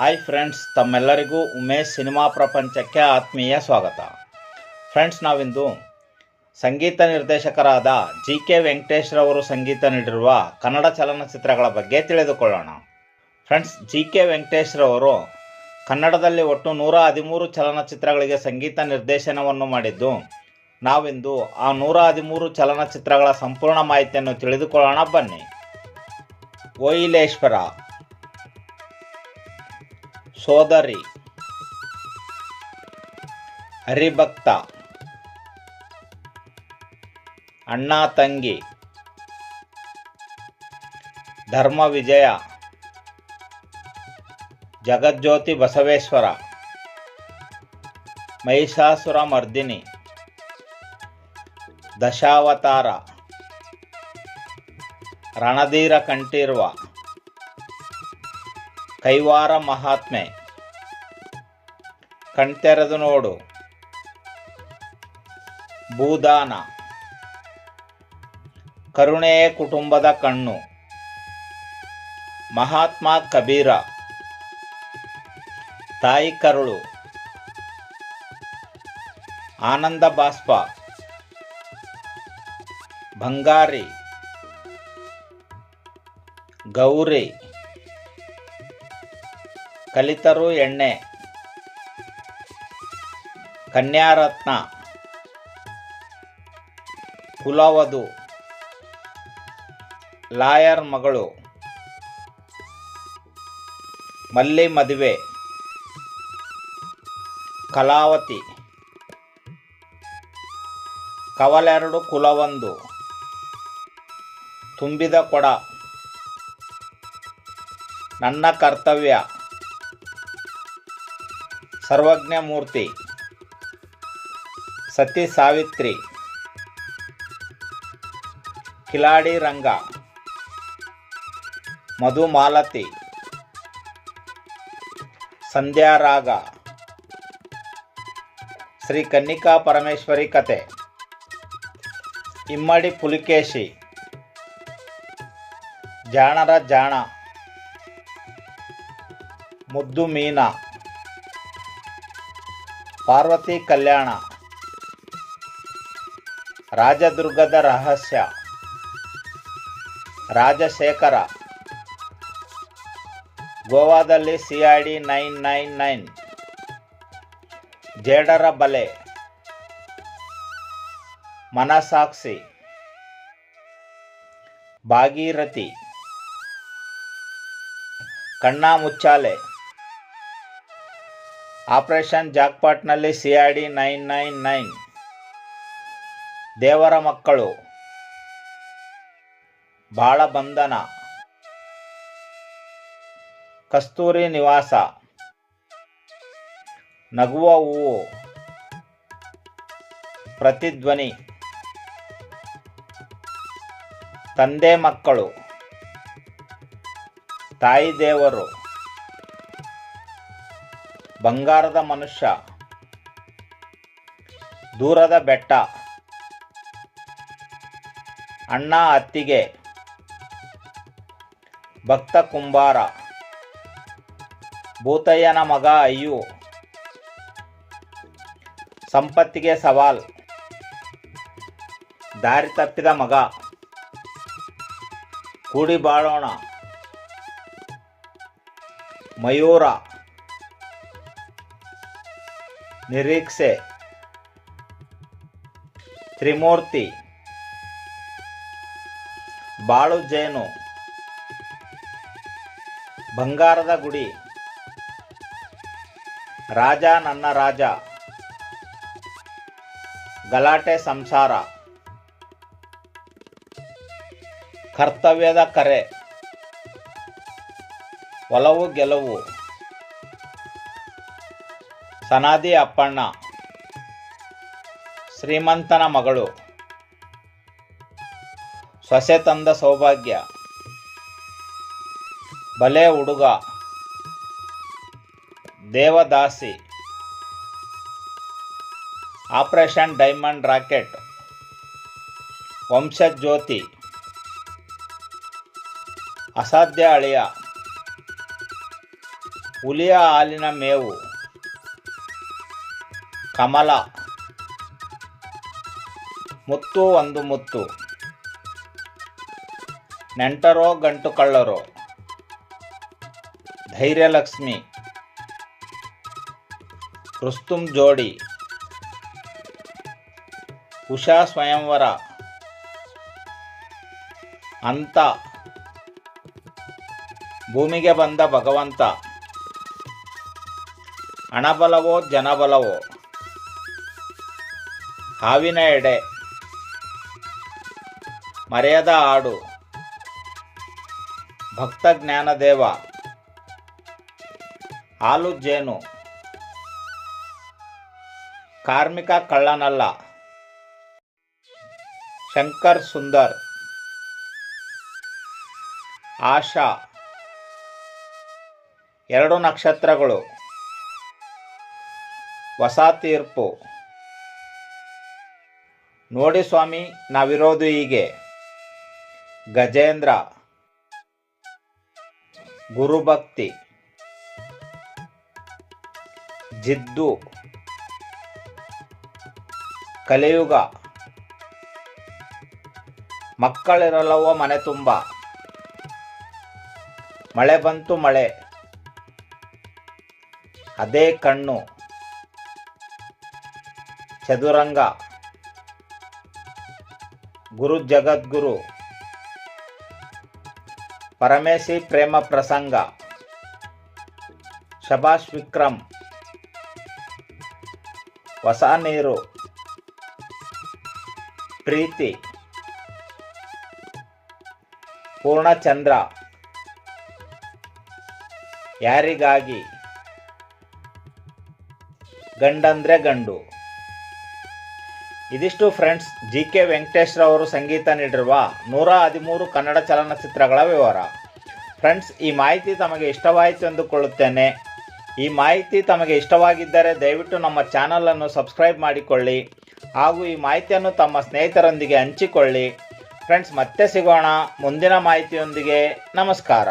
Hi friends ತಮ್ಮೆಲ್ಲರಿಗೂ Umesh cinema ಪ್ರಪಂಚಕ್ಕೆ ಆತ್ಮೀಯ ಸ್ವಾಗತ. ಫ್ರೆಂಡ್ಸ್ ನಾವಿಂದು ಸಂಗೀತ ನಿರ್ದೇಶಕರಾದ ಜಿ ಕೆ ವೆಂಕಟೇಶ್ರವರು ಸಂಗೀತ ನೀಡಿರುವ ಕನ್ನಡ ಚಲನಚಿತ್ರಗಳ ಬಗ್ಗೆ ತಿಳಿದುಕೊಳ್ಳೋಣ. ಫ್ರೆಂಡ್ಸ್ ಜಿ ಕೆ ವೆಂಕಟೇಶ್ರವರು ಕನ್ನಡದಲ್ಲಿ ಒಟ್ಟು ನೂರ ಹದಿಮೂರು ಚಲನಚಿತ್ರಗಳಿಗೆ ಸಂಗೀತ ನಿರ್ದೇಶನವನ್ನು ಮಾಡಿದ್ದು, ನಾವಿಂದು ಆ ನೂರ ಹದಿಮೂರು ಚಲನಚಿತ್ರಗಳ ಸಂಪೂರ್ಣ ಮಾಹಿತಿಯನ್ನು ತಿಳಿದುಕೊಳ್ಳೋಣ ಬನ್ನಿ. ಓಯಿಲೇಶ್ವರ ಸೋದರಿ ಹರಿಭಕ್ತ ಅಣ್ಣ ತಂಗಿ ಧರ್ಮ ವಿಜಯ ಜಗಜ್ಯೋತಿ ಬಸವೇಶ್ವರ ಮಹಿಷಾಸುರ ಮರ್ದಿನಿ ದಶಾವತಾರ ರಣಧೀರ ಕಂಠೀರ್ವ ಕೈವಾರ ಮಹಾತ್ಮೆ ಕಣ್ತೆರೆದು ನೋಡು. ಭೂದಾನ. ಕರುಣೆ ಕುಟುಂಬದ ಕಣ್ಣು. ಮಹಾತ್ಮ ಕಬೀರ. ತಾಯಿ ಕರುಳು. ಆನಂದ ಬಾಷ್ಪ. ಬಂಗಾರಿ ಗೌರಿ. ಕಲಿತರು ಎಣ್ಣೆ. ಕನ್ಯಾರತ್ನ. ಕುಲವಧು. ಲಾಯರ್ ಮಗಳು. ಮಲ್ಲಿ ಮದುವೆ. ಕಲಾವತಿ. ಕವಲೆರಡು ಕುಲವೊಂದು. ತುಂಬಿದ ಕೊಡ. ನನ್ನ ಕರ್ತವ್ಯ. ಸರ್ವಜ್ಞ ಮೂರ್ತಿ ಸತಿ ಸಾವಿತ್ರಿ. ಕಿಲಾಡಿ ರಂಗ. ಮಧುಮಾಲತಿ ಸಂಧ್ಯಾರಾಗ ಶ್ರೀ ಕನ್ನಿಕಾ ಪರಮೇಶ್ವರಿ ಕತೆ. ಇಮ್ಮಡಿ ಪುಲಿಕೇಶಿ. ಜಾಣರ ಜಾಣ. ಮುದ್ದು ಮೀನಾ. ಪಾರ್ವತಿ ಕಲ್ಯಾಣ. ರಾಜದುರ್ಗದ ರಹಸ್ಯ. ರಾಜಶೇಖರ. ಗೋವಾದಲ್ಲಿ C I D nine nine nine. ಜೇಡರ ಬಲೆ. Manasakshi. Bhagirathi. ಕಣ್ಣಾ ಮುಚ್ಚಾಲೆ operation ಜಾಕ್ಪಾಟ್ನಲ್ಲಿ C I D nine nine nine. ದೇವರ ಮಕ್ಕಳು, ಬಾಳ ಬಂಧನ, ಕಸ್ತೂರಿ ನಿವಾಸ, ನಗುವ ಹೂವು, ಪ್ರತಿಧ್ವನಿ, ತಂದೆ ಮಕ್ಕಳು, ತಾಯಿ ದೇವರು, ಬಂಗಾರದ ಮನುಷ್ಯ, ದೂರದ ಬೆಟ್ಟ. ಅಣ್ಣ ಅತ್ತಿಗೆ. ಭಕ್ತ ಕುಂಬಾರ. ಭೂತಯ್ಯನ ಮಗ ಅಯ್ಯು. ಸಂಪತ್ತಿಗೆ ಸವಾಲ್. ದಾರಿ ತಪ್ಪಿದ ಮಗ. ಕೂಡಿ ಬಾಳೋಣ. ಮಯೂರ. ನಿರೀಕ್ಷೆ. ತ್ರಿಮೂರ್ತಿ. ಬಾಳು ಜೇನು. ಬಂಗಾರದ ಗುಡಿ. ರಾಜ ನನ್ನ ರಾಜ. ಗಲಾಟೆ ಸಂಸಾರ. ಕರ್ತವ್ಯದ ಕರೆ. ಒಲವು ಗೆಲುವು. ಸನಾದಿ ಅಪ್ಪಣ್ಣ. ಶ್ರೀಮಂತನ ಮಗಳು. ಸೊಸೆ ತಂದ ಸೌಭಾಗ್ಯ. ಬಲೆ ಹುಡುಗ Devadasi. Operation diamond racket. Vamshajyothi. ಅಸಾಧ್ಯ ಅಳಿಯ. ಹುಲಿಯ ಹಾಲಿನ ಮೇವು. ಕಮಲ. ಮುತ್ತು ಒಂದು ಮುತ್ತು. ನೆಂಟರೋ ಗಂಟು ಕಳ್ಳರೋ ಧೈರ್ಯಲಕ್ಷ್ಮಿ. ರುಸ್ತುಂ ಜೋಡಿ. ಉಷಾ ಸ್ವಯಂವರ. ಅಂತ. ಭೂಮಿಗೆ ಬಂದ ಭಗವಂತ. ಹಣಬಲವೋ ಜನಬಲವೋ? ಹಾವಿನ ಎಡೆ. ಮರೆಯದ ಹಾಡು ಭಕ್ತ ಜ್ಞಾನದೇವ ಹಾಲು ಜೇನು. ಕಾರ್ಮಿಕ ಕಳ್ಳನಲ್ಲ. ಶಂಕರ್ ಸುಂದರ್. ಆಶಾ. ಎರಡು ನಕ್ಷತ್ರಗಳು. ಹೊಸ ತೀರ್ಪು. ನೋಡಿ ಸ್ವಾಮಿ, ನಾವಿರೋದು ಹೀಗೆ. ಗಜೇಂದ್ರ. ಗುರುಭಕ್ತಿ ಜಿದ್ದು ಕಲಿಯುಗ ಮಕ್ಕಳಿರಲವ ಮನೆ ತುಂಬ ಮಳೆ ಬಂತು ಮಳೆ ಅದೇ ಕಣ್ಣು ಚದುರಂಗ ಗುರು ಜಗದ್ಗುರು. ಪರಮೇಶಿ ಪ್ರೇಮ ಪ್ರಸಂಗ. ಶಬಾಷ್ ವಿಕ್ರಮ್. ಹೊಸ ನೀರು. ಪ್ರೀತಿ. ಪೂರ್ಣಚಂದ್ರ. ಯಾರಿಗಾಗಿ? ಗಂಡಂದ್ರೆ ಗಂಡು. ಇದಿಷ್ಟು ಫ್ರೆಂಡ್ಸ್, ಜಿ ಕೆ ವೆಂಕಟೇಶ್ರವರು ಸಂಗೀತ ನೀಡಿರುವ ನೂರ ಹದಿಮೂರು ಕನ್ನಡ ಚಲನಚಿತ್ರಗಳ ವಿವರ. ಫ್ರೆಂಡ್ಸ್, ಈ ಮಾಹಿತಿ ತಮಗೆ ಇಷ್ಟವಾಯಿತು ಎಂದುಕೊಳ್ಳುತ್ತೇನೆ. ಈ ಮಾಹಿತಿ ತಮಗೆ ಇಷ್ಟವಾಗಿದ್ದರೆ ದಯವಿಟ್ಟು ನಮ್ಮ ಚಾನಲನ್ನು ಸಬ್ಸ್ಕ್ರೈಬ್ ಮಾಡಿಕೊಳ್ಳಿ ಹಾಗೂ ಈ ಮಾಹಿತಿಯನ್ನು ತಮ್ಮ ಸ್ನೇಹಿತರೊಂದಿಗೆ ಹಂಚಿಕೊಳ್ಳಿ. ಫ್ರೆಂಡ್ಸ್, ಮತ್ತೆ ಸಿಗೋಣ. ಮುಂದಿನ ಮಾಹಿತಿಯೊಂದಿಗೆ ನಮಸ್ಕಾರ.